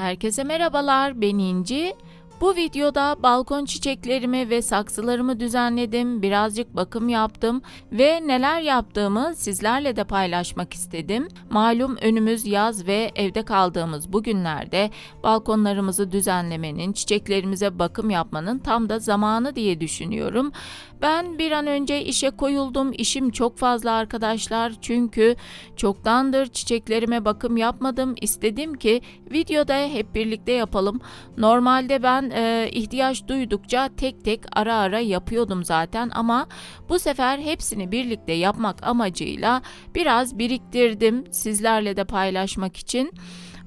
Herkese merhabalar, ben İnci. Bu videoda balkon çiçeklerimi ve saksılarımı düzenledim, birazcık bakım yaptım ve neler yaptığımı sizlerle de paylaşmak istedim. Malum önümüz yaz ve evde kaldığımız bu günlerde balkonlarımızı düzenlemenin, çiçeklerimize bakım yapmanın tam da zamanı diye düşünüyorum. Ben bir an önce işe koyuldum. İşim çok fazla arkadaşlar çünkü çoktandır çiçeklerime bakım yapmadım. İstedim ki videoda hep birlikte yapalım. Normalde ben e, ihtiyaç duydukça tek tek ara ara yapıyordum zaten ama bu sefer hepsini birlikte yapmak amacıyla biraz biriktirdim sizlerle de paylaşmak için.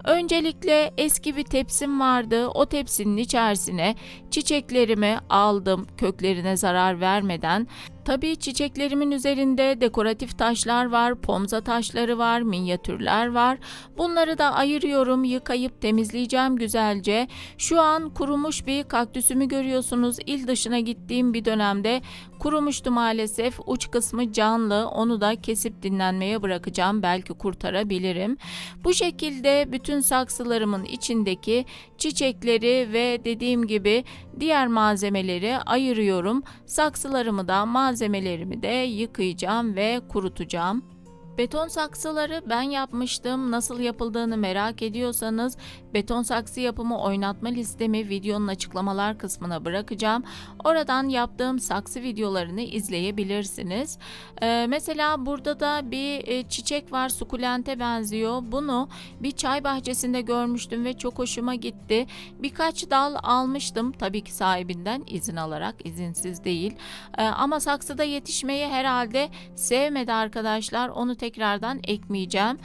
Öncelikle eski bir tepsim vardı. O tepsinin içerisine çiçeklerimi aldım köklerine zarar vermeden. Tabii çiçeklerimin üzerinde dekoratif taşlar var, pomza taşları var, minyatürler var. Bunları da ayırıyorum, yıkayıp temizleyeceğim güzelce. Şu an kurumuş bir kaktüsümü görüyorsunuz. İl dışına gittiğim bir dönemde kurumuştu maalesef. Uç kısmı canlı. Onu da kesip dinlenmeye bırakacağım. Belki kurtarabilirim. Bu şekilde bütün saksılarımın içindeki çiçekleri ve dediğim gibi diğer malzemeleri ayırıyorum. Saksılarımı da malzemelerimi de yıkayacağım ve kurutacağım. Beton saksıları ben yapmıştım. Nasıl yapıldığını merak ediyorsanız beton saksı yapımı oynatma listemi videonun açıklamalar kısmına bırakacağım. Oradan yaptığım saksı videolarını izleyebilirsiniz. Ee, mesela burada da bir e, çiçek var sukulente benziyor. Bunu bir çay bahçesinde görmüştüm ve çok hoşuma gitti. Birkaç dal almıştım tabii ki sahibinden izin alarak izinsiz değil. Ee, ama saksıda yetişmeyi herhalde sevmedi arkadaşlar. Onu tekrardan ekmeyeceğim.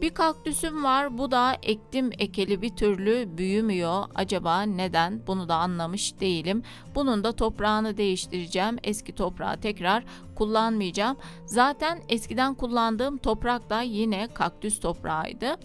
Bir kaktüsüm var. Bu da ektim ekeli bir türlü büyümüyor. Acaba neden? Bunu da anlamış değilim. Bunun da toprağını değiştireceğim. Eski toprağı tekrar kullanmayacağım. Zaten eskiden kullandığım toprak da yine kaktüs toprağıydı.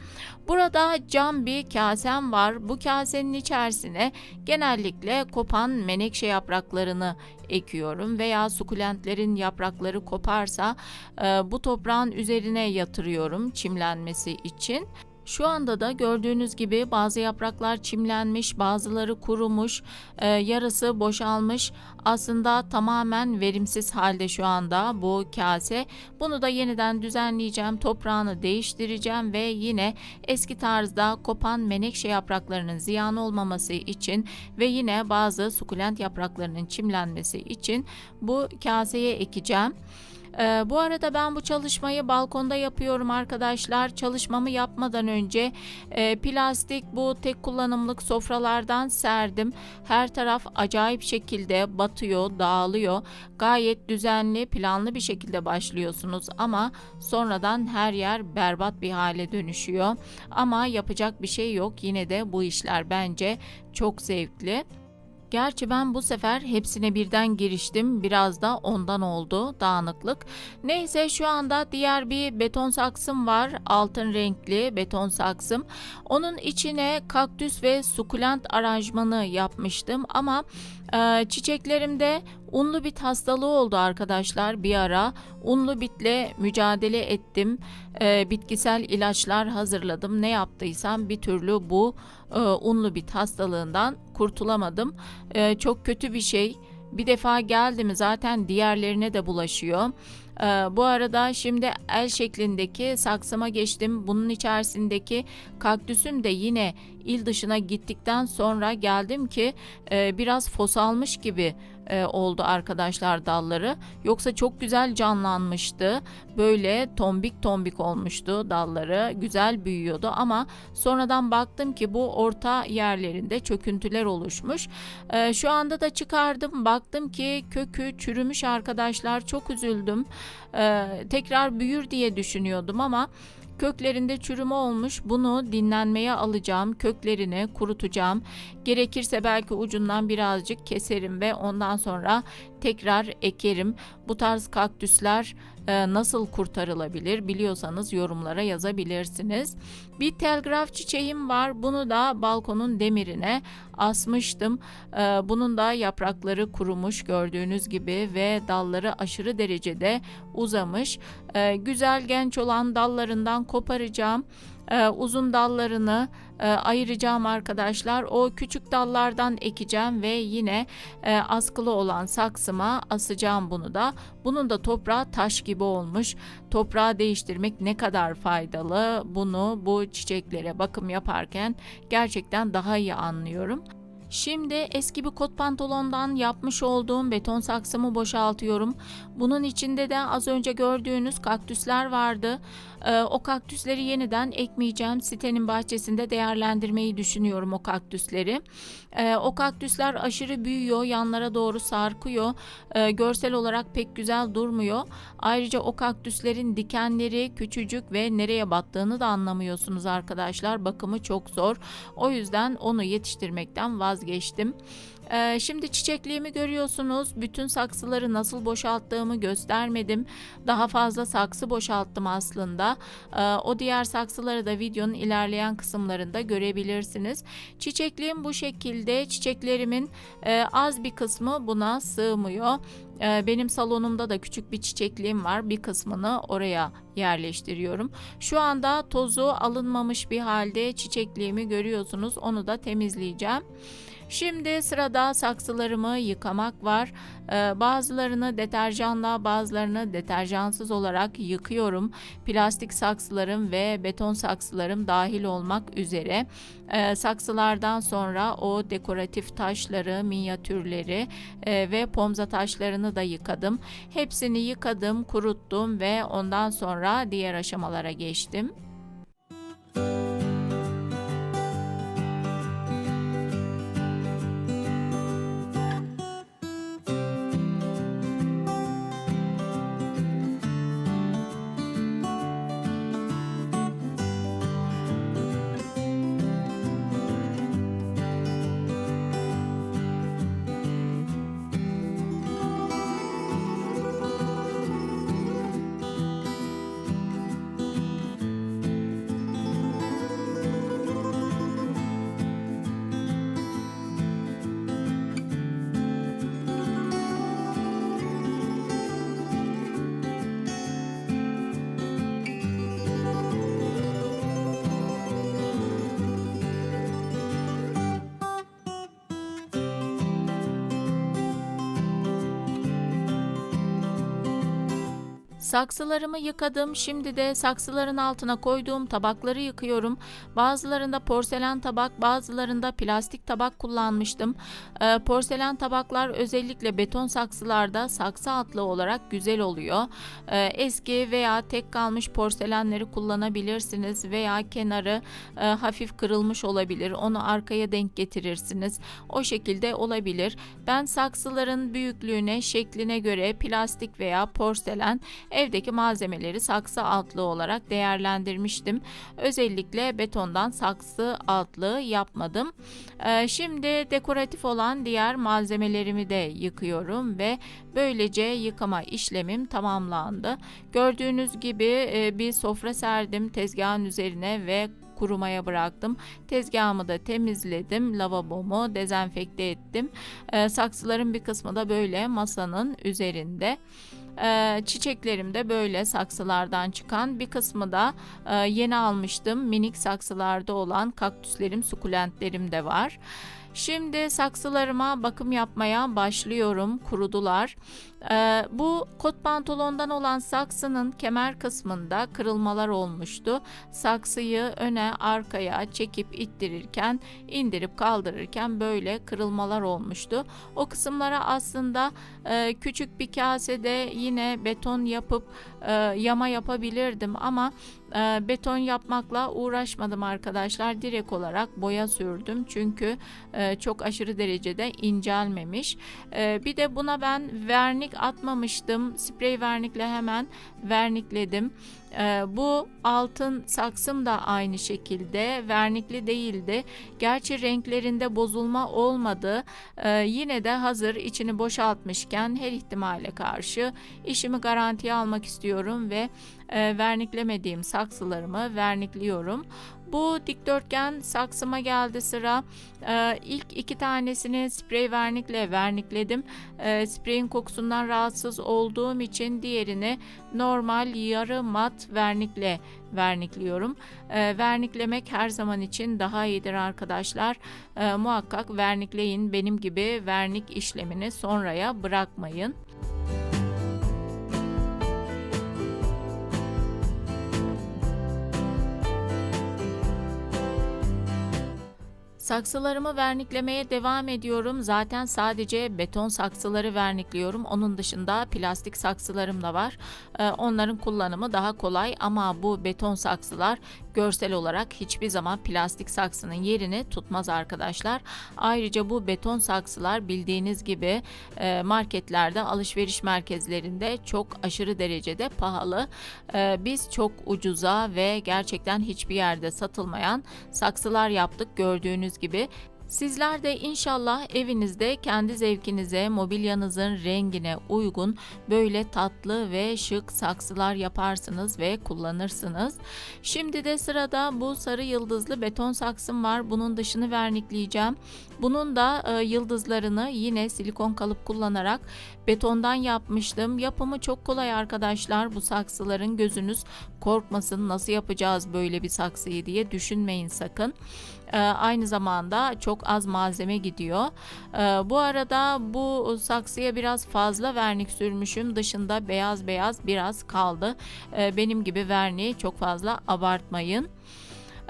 Burada cam bir kasem var. Bu kasenin içerisine genellikle kopan menekşe yapraklarını ekiyorum veya sukulentlerin yaprakları koparsa e, bu toprağın üzerine yatırıyorum çimlenmesi için. Şu anda da gördüğünüz gibi bazı yapraklar çimlenmiş, bazıları kurumuş, e, yarısı boşalmış. Aslında tamamen verimsiz halde şu anda bu kase. Bunu da yeniden düzenleyeceğim, toprağını değiştireceğim ve yine eski tarzda kopan menekşe yapraklarının ziyan olmaması için ve yine bazı sukulent yapraklarının çimlenmesi için bu kaseye ekeceğim. Ee, bu arada ben bu çalışmayı balkonda yapıyorum arkadaşlar. Çalışmamı yapmadan önce e, plastik bu tek kullanımlık sofralardan serdim. Her taraf acayip şekilde batıyor, dağılıyor. Gayet düzenli, planlı bir şekilde başlıyorsunuz ama sonradan her yer berbat bir hale dönüşüyor. Ama yapacak bir şey yok. Yine de bu işler bence çok zevkli. Gerçi ben bu sefer hepsine birden giriştim. Biraz da ondan oldu dağınıklık. Neyse şu anda diğer bir beton saksım var. Altın renkli beton saksım. Onun içine kaktüs ve sukulent aranjmanı yapmıştım ama e, çiçeklerimde unlu bit hastalığı oldu arkadaşlar bir ara. Unlu bitle mücadele ettim. E, bitkisel ilaçlar hazırladım. Ne yaptıysam bir türlü bu e, unlu bit hastalığından kurtulamadım. E, çok kötü bir şey. Bir defa geldi mi zaten diğerlerine de bulaşıyor. Ee, bu arada şimdi el şeklindeki saksıma geçtim. Bunun içerisindeki kaktüsüm de yine il dışına gittikten sonra geldim ki e, biraz fosalmış gibi e, oldu arkadaşlar dalları. Yoksa çok güzel canlanmıştı. Böyle tombik tombik olmuştu dalları. Güzel büyüyordu ama sonradan baktım ki bu orta yerlerinde çöküntüler oluşmuş. E, şu anda da çıkardım. Baktım ki kökü çürümüş arkadaşlar. Çok üzüldüm. E, tekrar büyür diye düşünüyordum ama Köklerinde çürüme olmuş. Bunu dinlenmeye alacağım. Köklerini kurutacağım. Gerekirse belki ucundan birazcık keserim ve ondan sonra tekrar ekerim. Bu tarz kaktüsler e, nasıl kurtarılabilir biliyorsanız yorumlara yazabilirsiniz. Bir telgraf çiçeğim var. Bunu da balkonun demirine asmıştım. E, bunun da yaprakları kurumuş gördüğünüz gibi ve dalları aşırı derecede uzamış. E, güzel genç olan dallarından koparacağım e, uzun dallarını e, ayıracağım arkadaşlar. O küçük dallardan ekeceğim ve yine e, askılı olan saksıma asacağım bunu da. Bunun da toprağı taş gibi olmuş. Toprağı değiştirmek ne kadar faydalı bunu bu çiçeklere bakım yaparken gerçekten daha iyi anlıyorum. Şimdi eski bir kot pantolondan yapmış olduğum beton saksımı boşaltıyorum. Bunun içinde de az önce gördüğünüz kaktüsler vardı. Ee, o kaktüsleri yeniden ekmeyeceğim. Sitenin bahçesinde değerlendirmeyi düşünüyorum o kaktüsleri. Ee, o kaktüsler aşırı büyüyor, yanlara doğru sarkıyor. Ee, görsel olarak pek güzel durmuyor. Ayrıca o kaktüslerin dikenleri küçücük ve nereye battığını da anlamıyorsunuz arkadaşlar. Bakımı çok zor. O yüzden onu yetiştirmekten vazgeçtim. Ee, şimdi çiçekliğimi görüyorsunuz. Bütün saksıları nasıl boşalttığımı göstermedim. Daha fazla saksı boşalttım aslında. Ee, o diğer saksıları da videonun ilerleyen kısımlarında görebilirsiniz. Çiçekliğim bu şekilde. Çiçeklerimin e, az bir kısmı buna sığmıyor. Ee, benim salonumda da küçük bir çiçekliğim var. Bir kısmını oraya yerleştiriyorum. Şu anda tozu alınmamış bir halde çiçekliğimi görüyorsunuz. Onu da temizleyeceğim. Şimdi sırada saksılarımı yıkamak var. Ee, bazılarını deterjanla bazılarını deterjansız olarak yıkıyorum. Plastik saksılarım ve beton saksılarım dahil olmak üzere. Ee, saksılardan sonra o dekoratif taşları, minyatürleri e, ve pomza taşlarını da yıkadım. Hepsini yıkadım, kuruttum ve ondan sonra diğer aşamalara geçtim. Saksılarımı yıkadım. Şimdi de saksıların altına koyduğum tabakları yıkıyorum. Bazılarında porselen tabak, bazılarında plastik tabak kullanmıştım. Ee, porselen tabaklar özellikle beton saksılarda saksı altlı olarak güzel oluyor. Ee, eski veya tek kalmış porselenleri kullanabilirsiniz veya kenarı e, hafif kırılmış olabilir. Onu arkaya denk getirirsiniz. O şekilde olabilir. Ben saksıların büyüklüğüne, şekline göre plastik veya porselen evdeki malzemeleri saksı altlığı olarak değerlendirmiştim. Özellikle betondan saksı altlığı yapmadım. Ee, şimdi dekoratif olan diğer malzemelerimi de yıkıyorum ve böylece yıkama işlemim tamamlandı. Gördüğünüz gibi e, bir sofra serdim tezgahın üzerine ve kurumaya bıraktım. Tezgahımı da temizledim. Lavabomu dezenfekte ettim. E, saksıların bir kısmı da böyle masanın üzerinde. E, çiçeklerim de böyle saksılardan çıkan bir kısmı da e, yeni almıştım. Minik saksılarda olan kaktüslerim, sukulentlerim de var. Şimdi saksılarıma bakım yapmaya başlıyorum. Kurudular. Ee, bu kot pantolondan olan saksının kemer kısmında kırılmalar olmuştu. Saksıyı öne arkaya çekip ittirirken indirip kaldırırken böyle kırılmalar olmuştu. O kısımlara aslında e, küçük bir kasede yine beton yapıp e, yama yapabilirdim ama e, beton yapmakla uğraşmadım arkadaşlar. Direkt olarak boya sürdüm çünkü e, çok aşırı derecede incelmemiş. E, bir de buna ben vernik atmamıştım. Sprey vernikle hemen vernikledim. Ee, bu altın saksım da aynı şekilde vernikli değildi. Gerçi renklerinde bozulma olmadı. Ee, yine de hazır içini boşaltmışken her ihtimale karşı işimi garantiye almak istiyorum ve e, verniklemediğim saksılarımı vernikliyorum. Bu dikdörtgen saksıma geldi sıra. Ee, ilk iki tanesini sprey vernikle vernikledim. Ee, spreyin kokusundan rahatsız olduğum için diğerini normal yarı mat vernikle vernikliyorum. Ee, verniklemek her zaman için daha iyidir arkadaşlar. Ee, muhakkak vernikleyin. Benim gibi vernik işlemini sonraya bırakmayın. Saksılarımı verniklemeye devam ediyorum. Zaten sadece beton saksıları vernikliyorum. Onun dışında plastik saksılarım da var. Ee, onların kullanımı daha kolay ama bu beton saksılar görsel olarak hiçbir zaman plastik saksının yerini tutmaz arkadaşlar. Ayrıca bu beton saksılar bildiğiniz gibi e, marketlerde, alışveriş merkezlerinde çok aşırı derecede pahalı. E, biz çok ucuza ve gerçekten hiçbir yerde satılmayan saksılar yaptık gördüğünüz gibi Sizler de inşallah evinizde kendi zevkinize, mobilyanızın rengine uygun böyle tatlı ve şık saksılar yaparsınız ve kullanırsınız. Şimdi de sırada bu sarı yıldızlı beton saksım var. Bunun dışını vernikleyeceğim. Bunun da e, yıldızlarını yine silikon kalıp kullanarak betondan yapmıştım. Yapımı çok kolay arkadaşlar. Bu saksıların gözünüz korkmasın. Nasıl yapacağız böyle bir saksıyı diye düşünmeyin sakın. E, aynı zamanda çok az malzeme gidiyor. E, bu arada bu saksıya biraz fazla vernik sürmüşüm. Dışında beyaz beyaz biraz kaldı. E, benim gibi verniği çok fazla abartmayın.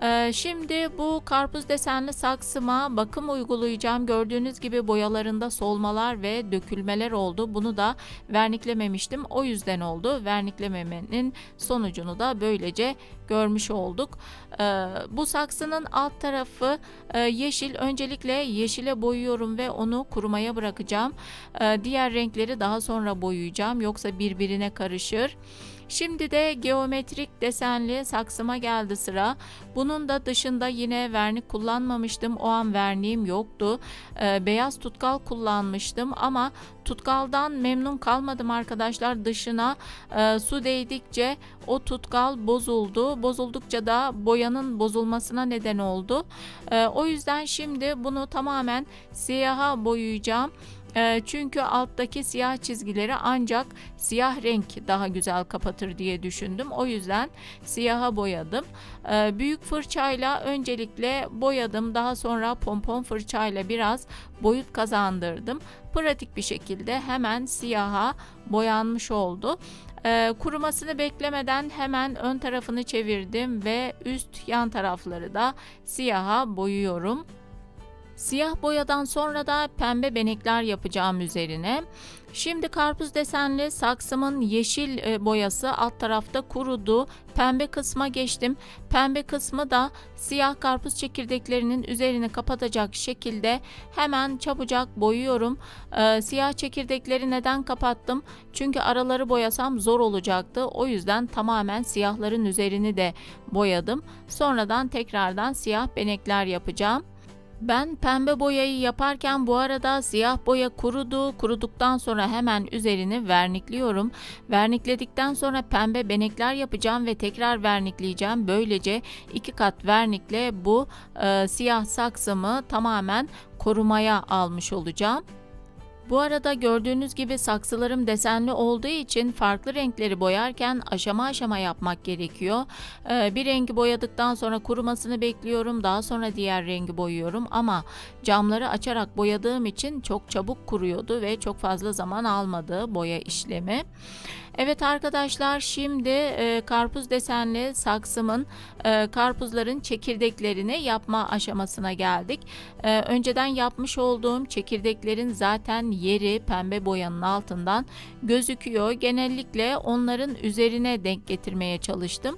Ee, şimdi bu karpuz desenli saksıma bakım uygulayacağım. Gördüğünüz gibi boyalarında solmalar ve dökülmeler oldu. Bunu da verniklememiştim. O yüzden oldu. Verniklememenin sonucunu da böylece görmüş olduk. Ee, bu saksının alt tarafı e, yeşil. Öncelikle yeşile boyuyorum ve onu kurumaya bırakacağım. Ee, diğer renkleri daha sonra boyayacağım. Yoksa birbirine karışır. Şimdi de geometrik desenli saksıma geldi sıra. Bunun da dışında yine vernik kullanmamıştım. O an verniğim yoktu. Ee, beyaz tutkal kullanmıştım ama tutkaldan memnun kalmadım arkadaşlar. Dışına e, su değdikçe o tutkal bozuldu. Bozuldukça da boyanın bozulmasına neden oldu. E, o yüzden şimdi bunu tamamen siyaha boyayacağım. Ee, çünkü alttaki siyah çizgileri ancak siyah renk daha güzel kapatır diye düşündüm. O yüzden siyaha boyadım. Ee, büyük fırçayla öncelikle boyadım. Daha sonra pompon fırçayla biraz boyut kazandırdım. Pratik bir şekilde hemen siyaha boyanmış oldu. Ee, kurumasını beklemeden hemen ön tarafını çevirdim ve üst yan tarafları da siyaha boyuyorum. Siyah boyadan sonra da pembe benekler yapacağım üzerine. Şimdi karpuz desenli saksımın yeşil e, boyası alt tarafta kurudu. Pembe kısma geçtim. Pembe kısmı da siyah karpuz çekirdeklerinin üzerini kapatacak şekilde hemen çabucak boyuyorum. Ee, siyah çekirdekleri neden kapattım? Çünkü araları boyasam zor olacaktı. O yüzden tamamen siyahların üzerini de boyadım. Sonradan tekrardan siyah benekler yapacağım. Ben pembe boyayı yaparken bu arada siyah boya kurudu. Kuruduktan sonra hemen üzerini vernikliyorum. Vernikledikten sonra pembe benekler yapacağım ve tekrar vernikleyeceğim. Böylece iki kat vernikle bu e, siyah saksımı tamamen korumaya almış olacağım. Bu arada gördüğünüz gibi saksılarım desenli olduğu için farklı renkleri boyarken aşama aşama yapmak gerekiyor. Ee, bir rengi boyadıktan sonra kurumasını bekliyorum. Daha sonra diğer rengi boyuyorum ama camları açarak boyadığım için çok çabuk kuruyordu ve çok fazla zaman almadı boya işlemi. Evet arkadaşlar şimdi e, karpuz desenli saksımın e, karpuzların çekirdeklerini yapma aşamasına geldik. E, önceden yapmış olduğum çekirdeklerin zaten yeri pembe boyanın altından gözüküyor. Genellikle onların üzerine denk getirmeye çalıştım.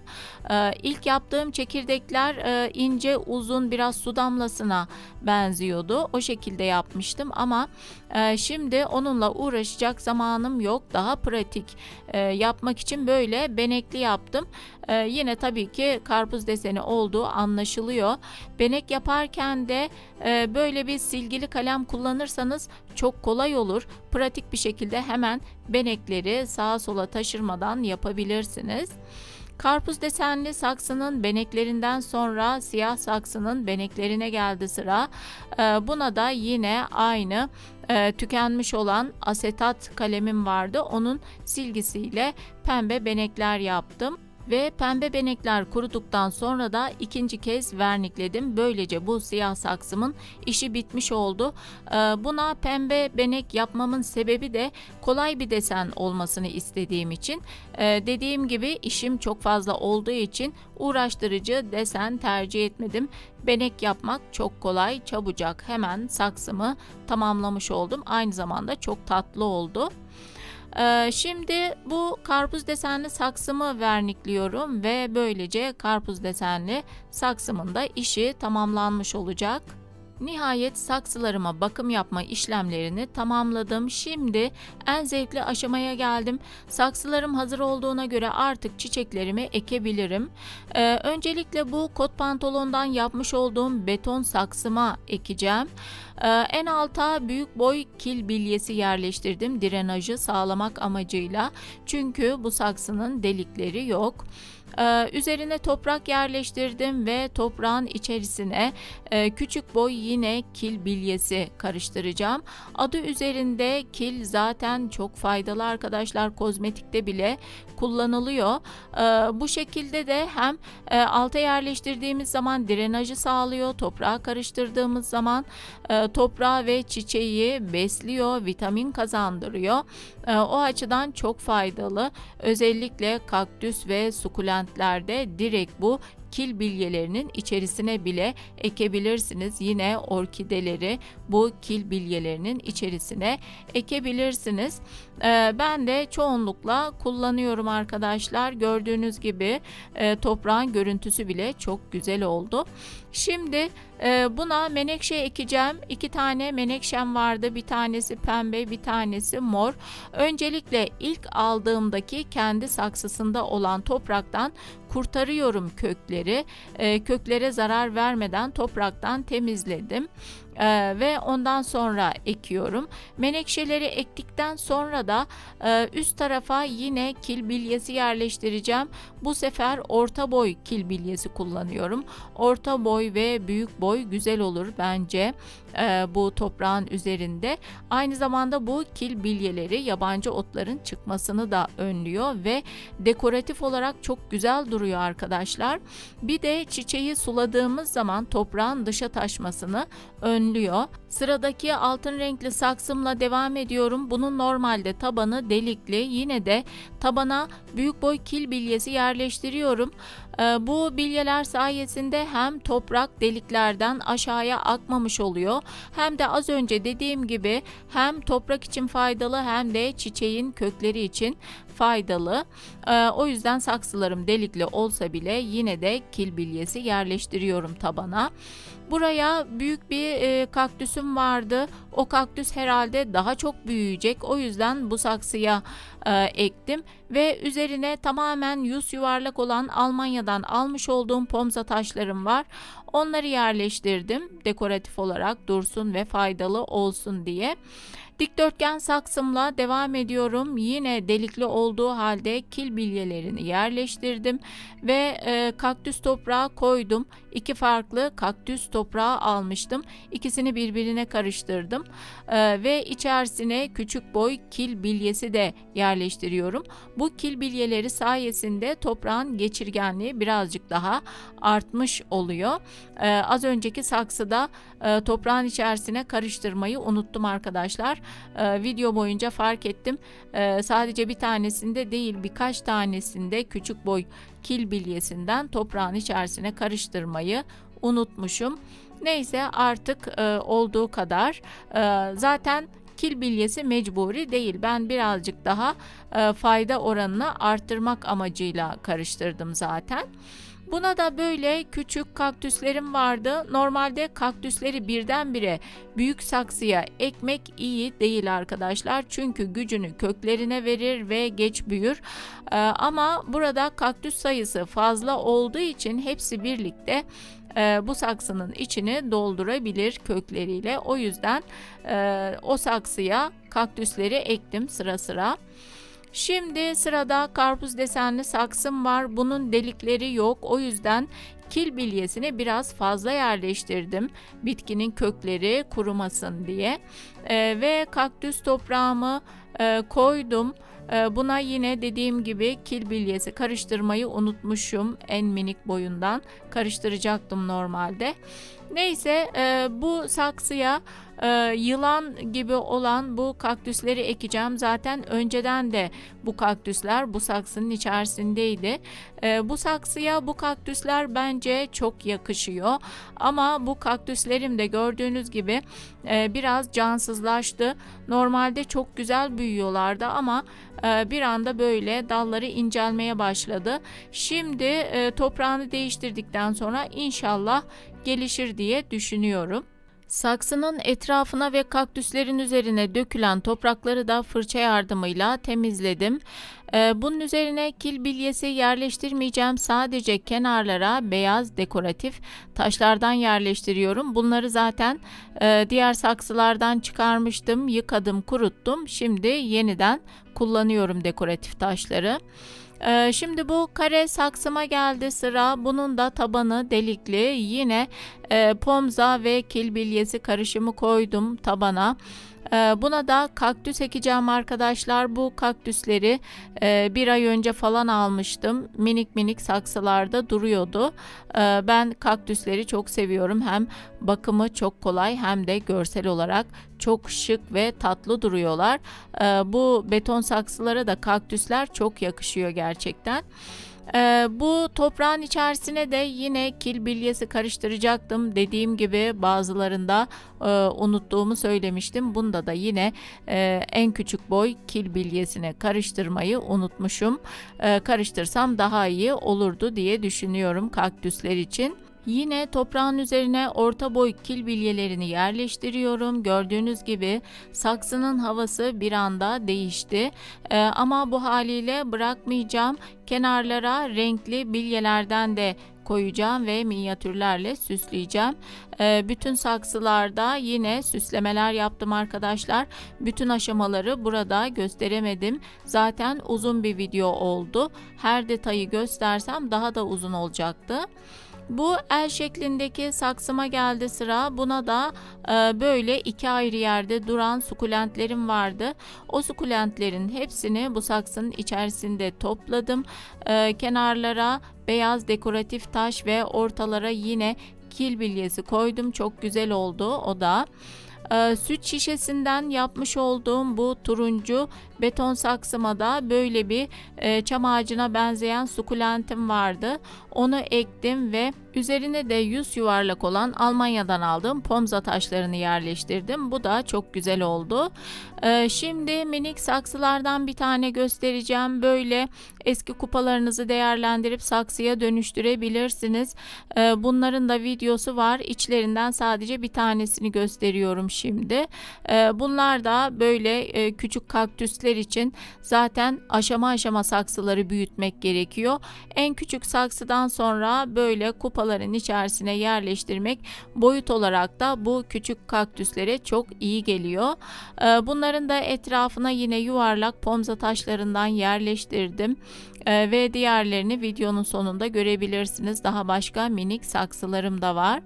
E, ilk yaptığım çekirdekler e, ince uzun biraz su damlasına benziyordu. O şekilde yapmıştım ama e, şimdi onunla uğraşacak zamanım yok. Daha pratik e, yapmak için böyle benekli yaptım. E, yine tabii ki karpuz deseni olduğu anlaşılıyor. Benek yaparken de e, böyle bir silgili kalem kullanırsanız çok kolay olur. Pratik bir şekilde hemen benekleri sağa sola taşırmadan yapabilirsiniz. Karpuz desenli saksının beneklerinden sonra siyah saksının beneklerine geldi sıra. Ee, buna da yine aynı e, tükenmiş olan asetat kalemim vardı. Onun silgisiyle pembe benekler yaptım ve pembe benekler kuruduktan sonra da ikinci kez vernikledim. Böylece bu siyah saksımın işi bitmiş oldu. Ee, buna pembe benek yapmamın sebebi de kolay bir desen olmasını istediğim için. Ee, dediğim gibi işim çok fazla olduğu için uğraştırıcı desen tercih etmedim. Benek yapmak çok kolay, çabucak hemen saksımı tamamlamış oldum. Aynı zamanda çok tatlı oldu. Ee, şimdi bu karpuz desenli saksımı vernikliyorum ve böylece karpuz desenli saksımın da işi tamamlanmış olacak. Nihayet saksılarıma bakım yapma işlemlerini tamamladım. Şimdi en zevkli aşamaya geldim. Saksılarım hazır olduğuna göre artık çiçeklerimi ekebilirim. Ee, öncelikle bu kot pantolondan yapmış olduğum beton saksıma ekeceğim. Ee, en alta büyük boy kil bilyesi yerleştirdim drenajı sağlamak amacıyla. Çünkü bu saksının delikleri yok. Ee, üzerine toprak yerleştirdim ve toprağın içerisine e, küçük boy yine kil bilyesi karıştıracağım. Adı üzerinde kil zaten çok faydalı arkadaşlar kozmetikte bile kullanılıyor. Ee, bu şekilde de hem e, alta yerleştirdiğimiz zaman drenajı sağlıyor, toprağa karıştırdığımız zaman e, toprağı ve çiçeği besliyor, vitamin kazandırıyor. E, o açıdan çok faydalı. Özellikle kaktüs ve sukulentlerde direkt bu kil bilyelerinin içerisine bile ekebilirsiniz. Yine orkideleri bu kil bilyelerinin içerisine ekebilirsiniz. Ee, ben de çoğunlukla kullanıyorum arkadaşlar. Gördüğünüz gibi e, toprağın görüntüsü bile çok güzel oldu. Şimdi e, buna menekşe ekeceğim. İki tane menekşem vardı. Bir tanesi pembe, bir tanesi mor. Öncelikle ilk aldığımdaki kendi saksısında olan topraktan kurtarıyorum kökleri. E, köklere zarar vermeden topraktan temizledim. Ee, ve ondan sonra ekiyorum. Menekşeleri ektikten sonra da e, üst tarafa yine kil bilyesi yerleştireceğim. Bu sefer orta boy kil bilyesi kullanıyorum. Orta boy ve büyük boy güzel olur bence e, bu toprağın üzerinde. Aynı zamanda bu kil bilyeleri yabancı otların çıkmasını da önlüyor ve dekoratif olarak çok güzel duruyor arkadaşlar. Bir de çiçeği suladığımız zaman toprağın dışa taşmasını önlüyor. Sıradaki altın renkli saksımla devam ediyorum. Bunun normalde tabanı delikli. Yine de tabana büyük boy kil bilyesi yerleştiriyorum. Ee, bu bilyeler sayesinde hem toprak deliklerden aşağıya akmamış oluyor hem de az önce dediğim gibi hem toprak için faydalı hem de çiçeğin kökleri için faydalı. Ee, o yüzden saksılarım delikli olsa bile yine de kil bilyesi yerleştiriyorum tabana. Buraya büyük bir e, kaktüsüm vardı. O kaktüs herhalde daha çok büyüyecek. O yüzden bu saksıya e, ektim ve üzerine tamamen yüz yuvarlak olan Almanya'dan almış olduğum pomza taşlarım var. Onları yerleştirdim dekoratif olarak dursun ve faydalı olsun diye. Dikdörtgen saksımla devam ediyorum. Yine delikli olduğu halde kil bilyelerini yerleştirdim ve e, kaktüs toprağı koydum. İki farklı kaktüs toprağı almıştım. İkisini birbirine karıştırdım e, ve içerisine küçük boy kil bilyesi de yerleştiriyorum. Bu kil bilyeleri sayesinde toprağın geçirgenliği birazcık daha artmış oluyor. E, az önceki saksıda e, toprağın içerisine karıştırmayı unuttum arkadaşlar. E, video boyunca fark ettim. E, sadece bir tanesinde değil birkaç tanesinde küçük boy kil bilyesinden toprağın içerisine karıştırmayı unutmuşum. Neyse artık e, olduğu kadar e, zaten kil bilyesi mecburi değil. Ben birazcık daha e, fayda oranını arttırmak amacıyla karıştırdım zaten. Buna da böyle küçük kaktüslerim vardı. Normalde kaktüsleri birdenbire büyük saksıya ekmek iyi değil arkadaşlar. Çünkü gücünü köklerine verir ve geç büyür. Ee, ama burada kaktüs sayısı fazla olduğu için hepsi birlikte e, bu saksının içini doldurabilir kökleriyle. O yüzden e, o saksıya kaktüsleri ektim sıra sıra. Şimdi sırada karpuz desenli saksım var. Bunun delikleri yok. O yüzden kil bilyesini biraz fazla yerleştirdim. Bitkinin kökleri kurumasın diye. Ee, ve kaktüs toprağımı e, koydum. Ee, buna yine dediğim gibi kil bilyesi karıştırmayı unutmuşum en minik boyundan karıştıracaktım normalde. Neyse e, bu saksıya e, yılan gibi olan bu kaktüsleri ekeceğim. Zaten önceden de bu kaktüsler bu saksının içerisindeydi. E, bu saksıya bu kaktüsler bence çok yakışıyor. Ama bu kaktüslerim de gördüğünüz gibi e, biraz cansızlaştı. Normalde çok güzel büyüyorlardı ama e, bir anda böyle dalları incelmeye başladı. Şimdi e, toprağını değiştirdikten sonra inşallah gelişir diye düşünüyorum. Saksının etrafına ve kaktüslerin üzerine dökülen toprakları da fırça yardımıyla temizledim. Ee, bunun üzerine kil bilyesi yerleştirmeyeceğim. Sadece kenarlara beyaz dekoratif taşlardan yerleştiriyorum. Bunları zaten e, diğer saksılardan çıkarmıştım, yıkadım, kuruttum. Şimdi yeniden kullanıyorum dekoratif taşları. Ee, şimdi bu kare saksıma geldi sıra. Bunun da tabanı delikli. Yine e, pomza ve kil bilyesi karışımı koydum tabana. Ee, buna da kaktüs ekeceğim arkadaşlar. Bu kaktüsleri e, bir ay önce falan almıştım. Minik minik saksılarda duruyordu. Ee, ben kaktüsleri çok seviyorum. Hem bakımı çok kolay hem de görsel olarak çok şık ve tatlı duruyorlar. Ee, bu beton saksılara da kaktüsler çok yakışıyor gerçekten. Ee, bu toprağın içerisine de yine kil bilyesi karıştıracaktım. Dediğim gibi bazılarında e, unuttuğumu söylemiştim. Bunda da yine e, en küçük boy kil bilyesine karıştırmayı unutmuşum. E, karıştırsam daha iyi olurdu diye düşünüyorum kaktüsler için. Yine toprağın üzerine orta boy kil bilyelerini yerleştiriyorum. Gördüğünüz gibi saksının havası bir anda değişti. Ee, ama bu haliyle bırakmayacağım. Kenarlara renkli bilyelerden de koyacağım ve minyatürlerle süsleyeceğim. Ee, bütün saksılarda yine süslemeler yaptım arkadaşlar. Bütün aşamaları burada gösteremedim. Zaten uzun bir video oldu. Her detayı göstersem daha da uzun olacaktı. Bu el şeklindeki saksıma geldi sıra. Buna da e, böyle iki ayrı yerde duran sukulentlerim vardı. O sukulentlerin hepsini bu saksının içerisinde topladım. E, kenarlara beyaz dekoratif taş ve ortalara yine kil bilyesi koydum. Çok güzel oldu o da. E, süt şişesinden yapmış olduğum bu turuncu beton saksıma da böyle bir e, çam ağacına benzeyen sukulentim vardı. Onu ektim ve üzerine de yüz yuvarlak olan Almanya'dan aldığım pomza taşlarını yerleştirdim. Bu da çok güzel oldu. E, şimdi minik saksılardan bir tane göstereceğim. Böyle eski kupalarınızı değerlendirip saksıya dönüştürebilirsiniz. E, bunların da videosu var. İçlerinden sadece bir tanesini gösteriyorum şimdi. E, bunlar da böyle e, küçük kaktüsler için zaten aşama aşama saksıları büyütmek gerekiyor. En küçük saksıdan sonra böyle kupaların içerisine yerleştirmek boyut olarak da bu küçük kaktüslere çok iyi geliyor. Ee, bunların da etrafına yine yuvarlak pomza taşlarından yerleştirdim. Ee, ve diğerlerini videonun sonunda görebilirsiniz. Daha başka minik saksılarım da var.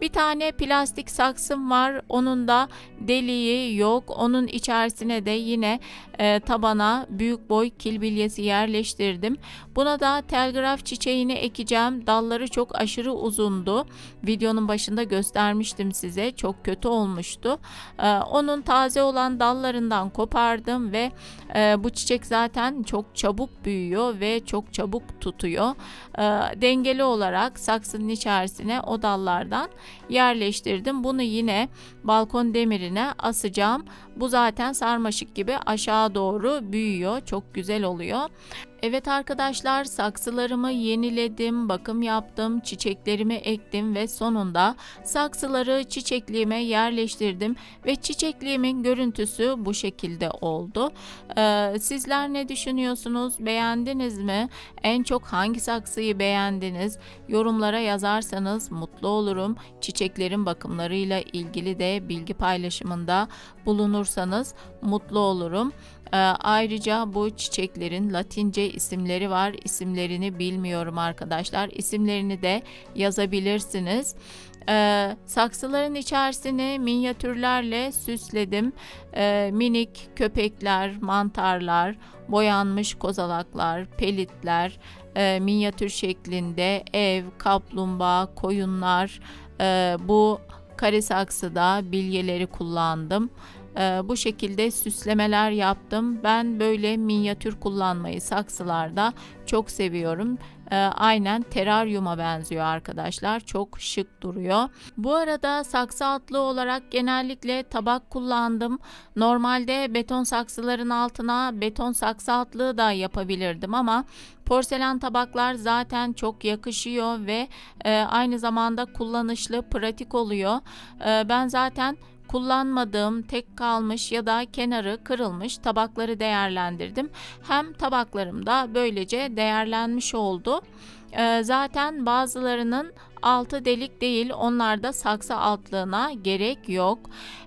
Bir tane plastik saksım var. Onun da deliği yok. Onun içerisine de yine e, tabana büyük boy kil bilyesi yerleştirdim. Buna da telgraf çiçeğini ekeceğim. Dalları çok aşırı uzundu. Videonun başında göstermiştim size. Çok kötü olmuştu. E, onun taze olan dallarından kopardım ve e, bu çiçek zaten çok çabuk büyüyor ve çok çabuk tutuyor. E, dengeli olarak saksının içerisine o dallardan yerleştirdim. Bunu yine balkon demirine asacağım. Bu zaten sarmaşık gibi aşağı doğru büyüyor. Çok güzel oluyor. Evet arkadaşlar saksılarımı yeniledim, bakım yaptım, çiçeklerimi ektim ve sonunda saksıları çiçekliğime yerleştirdim ve çiçekliğimin görüntüsü bu şekilde oldu. Ee, sizler ne düşünüyorsunuz? Beğendiniz mi? En çok hangi saksıyı beğendiniz? Yorumlara yazarsanız mutlu olurum. Çiçeklerin bakımlarıyla ilgili de bilgi paylaşımında bulunursanız mutlu olurum. Ee, ayrıca bu çiçeklerin Latince isimleri var. İsimlerini bilmiyorum arkadaşlar. İsimlerini de yazabilirsiniz. Ee, saksıların içerisini minyatürlerle süsledim. Ee, minik köpekler, mantarlar, boyanmış kozalaklar, pelitler, e, minyatür şeklinde ev, kaplumbağa, koyunlar. e, bu kare saksıda bilyeleri kullandım. Ee, bu şekilde süslemeler yaptım. Ben böyle minyatür kullanmayı saksılarda çok seviyorum. Ee, aynen teraryuma benziyor arkadaşlar. Çok şık duruyor. Bu arada saksı altlığı olarak genellikle tabak kullandım. Normalde beton saksıların altına beton saksı altlığı da yapabilirdim ama porselen tabaklar zaten çok yakışıyor ve e, aynı zamanda kullanışlı, pratik oluyor. E, ben zaten kullanmadığım, tek kalmış ya da kenarı kırılmış tabakları değerlendirdim. Hem tabaklarım da böylece değerlenmiş oldu. Ee, zaten bazılarının altı delik değil onlarda saksı altlığına gerek yok.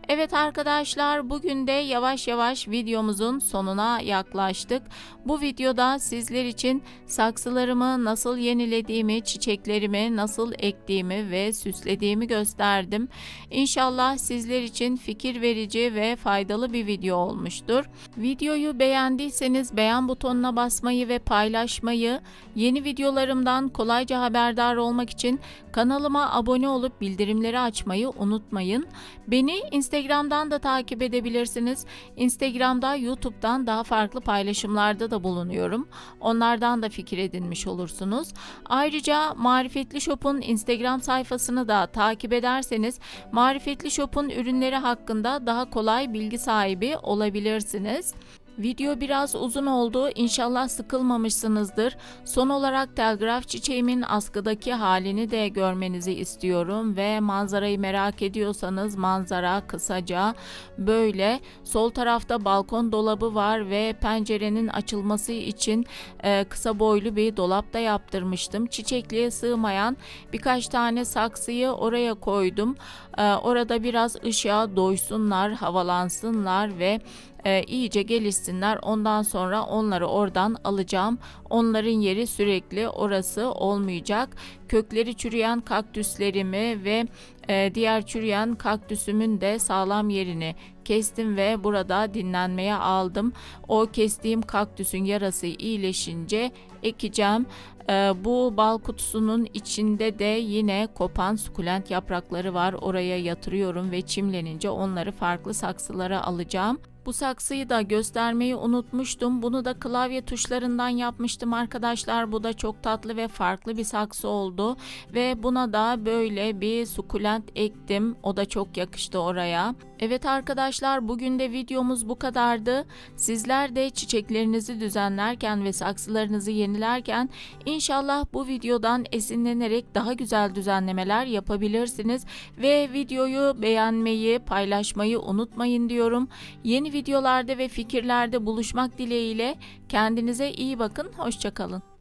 Evet arkadaşlar bugün de yavaş yavaş videomuzun sonuna yaklaştık. Bu videoda sizler için saksılarımı nasıl yenilediğimi, çiçeklerimi nasıl ektiğimi ve süslediğimi gösterdim. İnşallah sizler için fikir verici ve faydalı bir video olmuştur. Videoyu beğendiyseniz beğen butonuna basmayı ve paylaşmayı, yeni videolarımdan kolayca haberdar olmak için kanalıma abone olup bildirimleri açmayı unutmayın. Beni Instagram'dan da takip edebilirsiniz. Instagram'da, YouTube'dan daha farklı paylaşımlarda da bulunuyorum. Onlardan da fikir edinmiş olursunuz. Ayrıca Marifetli Shop'un Instagram sayfasını da takip ederseniz Marifetli Shop'un ürünleri hakkında daha kolay bilgi sahibi olabilirsiniz. Video biraz uzun oldu. İnşallah sıkılmamışsınızdır. Son olarak telgraf çiçeğimin askıdaki halini de görmenizi istiyorum ve manzarayı merak ediyorsanız manzara kısaca böyle. Sol tarafta balkon dolabı var ve pencerenin açılması için e, kısa boylu bir dolap da yaptırmıştım. Çiçekliğe sığmayan birkaç tane saksıyı oraya koydum. E, orada biraz ışığa doysunlar, havalansınlar ve e, iyice gelişsinler. Ondan sonra onları oradan alacağım. Onların yeri sürekli orası olmayacak. Kökleri çürüyen kaktüslerimi ve e, diğer çürüyen kaktüsümün de sağlam yerini kestim ve burada dinlenmeye aldım. O kestiğim kaktüsün yarası iyileşince ekeceğim. Ee, bu bal kutusunun içinde de yine kopan sukulent yaprakları var. Oraya yatırıyorum ve çimlenince onları farklı saksılara alacağım. Bu saksıyı da göstermeyi unutmuştum. Bunu da klavye tuşlarından yapmıştım arkadaşlar. Bu da çok tatlı ve farklı bir saksı oldu. Ve buna da böyle bir sukulent ektim. O da çok yakıştı oraya. Evet arkadaşlar bugün de videomuz bu kadardı. Sizler de çiçeklerinizi düzenlerken ve saksılarınızı yenilerken inşallah bu videodan esinlenerek daha güzel düzenlemeler yapabilirsiniz. Ve videoyu beğenmeyi, paylaşmayı unutmayın diyorum. Yeni videolarda ve fikirlerde buluşmak dileğiyle kendinize iyi bakın. Hoşçakalın.